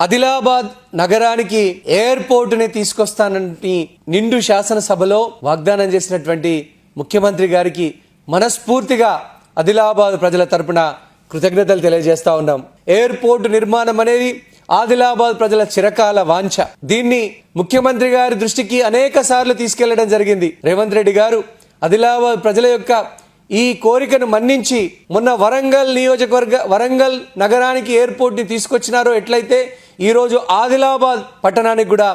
ఆదిలాబాద్ నగరానికి ఎయిర్పోర్టుని తీసుకొస్తానని నిండు శాసనసభలో వాగ్దానం చేసినటువంటి ముఖ్యమంత్రి గారికి మనస్ఫూర్తిగా ఆదిలాబాద్ ప్రజల తరపున కృతజ్ఞతలు తెలియజేస్తా ఉన్నాం. ఎయిర్పోర్ట్ నిర్మాణం అనేది ఆదిలాబాద్ ప్రజల చిరకాల వాంఛ. దీన్ని ముఖ్యమంత్రి గారి దృష్టికి అనేక సార్లు తీసుకెళ్ళడం జరిగింది. రేవంత్ రెడ్డి గారు ఆదిలాబాద్ ప్రజల యొక్క ఈ కోరికను మన్నించి మొన్న వరంగల్ నియోజకవర్గ వరంగల్ నగరానికి ఎయిర్పోర్ట్ని తీసుకొచ్చినారో ఎట్లయితే ఈరోజు ఆదిలాబాద్ పట్టణానికి కూడా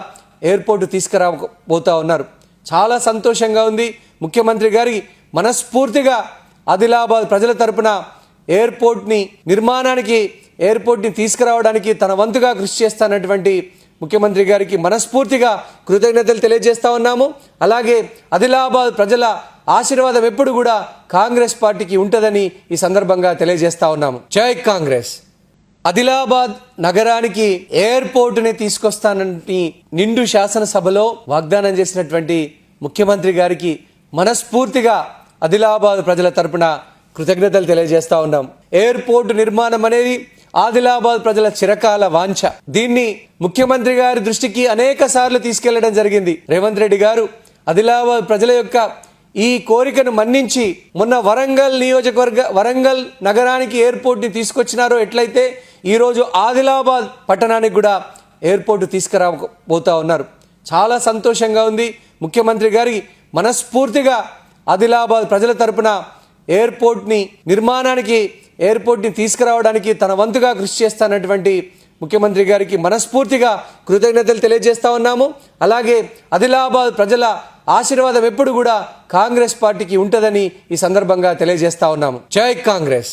ఎయిర్పోర్ట్ తీసుకురాబోతా ఉన్నారు. చాలా సంతోషంగా ఉంది. ముఖ్యమంత్రి గారి మనస్ఫూర్తిగా ఆదిలాబాద్ ప్రజల తరపున ఎయిర్పోర్ట్ని నిర్మాణానికి ఎయిర్పోర్ట్ని తీసుకురావడానికి తన వంతుగా కృషి చేస్తానటువంటి ముఖ్యమంత్రి గారికి మనస్ఫూర్తిగా కృతజ్ఞతలు తెలియజేస్తా ఉన్నాము. అలాగే ఆదిలాబాద్ ప్రజల ఆశీర్వాదం ఎప్పుడు కూడా కాంగ్రెస్ పార్టీకి ఉంటుందని ఈ సందర్భంగా తెలియజేస్తా ఉన్నాము. జై కాంగ్రెస్! ఆదిలాబాద్ నగరానికి ఎయిర్పోర్టుని తీసుకొస్తానని నిండు శాసనసభలో వాగ్దానం చేసినటువంటి ముఖ్యమంత్రి గారికి మనస్ఫూర్తిగా ఆదిలాబాద్ ప్రజల తరపున కృతజ్ఞతలు తెలియజేస్తా ఉన్నాం. ఎయిర్పోర్ట్ నిర్మాణం అనేది ఆదిలాబాద్ ప్రజల చిరకాల వాంఛ. దీన్ని ముఖ్యమంత్రి గారి దృష్టికి అనేక సార్లు తీసుకెళ్ళడం జరిగింది. రేవంత్ రెడ్డి గారు ఆదిలాబాద్ ప్రజల యొక్క ఈ కోరికను మన్నించి మొన్న వరంగల్ నియోజకవర్గ వరంగల్ నగరానికి ఎయిర్పోర్ట్ని తీసుకొచ్చినారో ఎట్లయితే ఈరోజు ఆదిలాబాద్ పట్టణానికి కూడా ఎయిర్పోర్ట్ తీసుకురాబోతా ఉన్నారు. చాలా సంతోషంగా ఉంది. ముఖ్యమంత్రి గారి మనస్ఫూర్తిగా ఆదిలాబాద్ ప్రజల తరపున ఎయిర్పోర్ట్ని నిర్మాణానికి ఎయిర్పోర్ట్ని తీసుకురావడానికి తన వంతుగా కృషి చేస్తానటువంటి ముఖ్యమంత్రి గారికి మనస్ఫూర్తిగా కృతజ్ఞతలు తెలియజేస్తా ఉన్నాము. అలాగే ఆదిలాబాద్ ప్రజల ఆశీర్వాదం ఎప్పుడు కూడా కాంగ్రెస్ పార్టీకి ఉంటుందని ఈ సందర్భంగా తెలియజేస్తా ఉన్నాము. జై కాంగ్రెస్!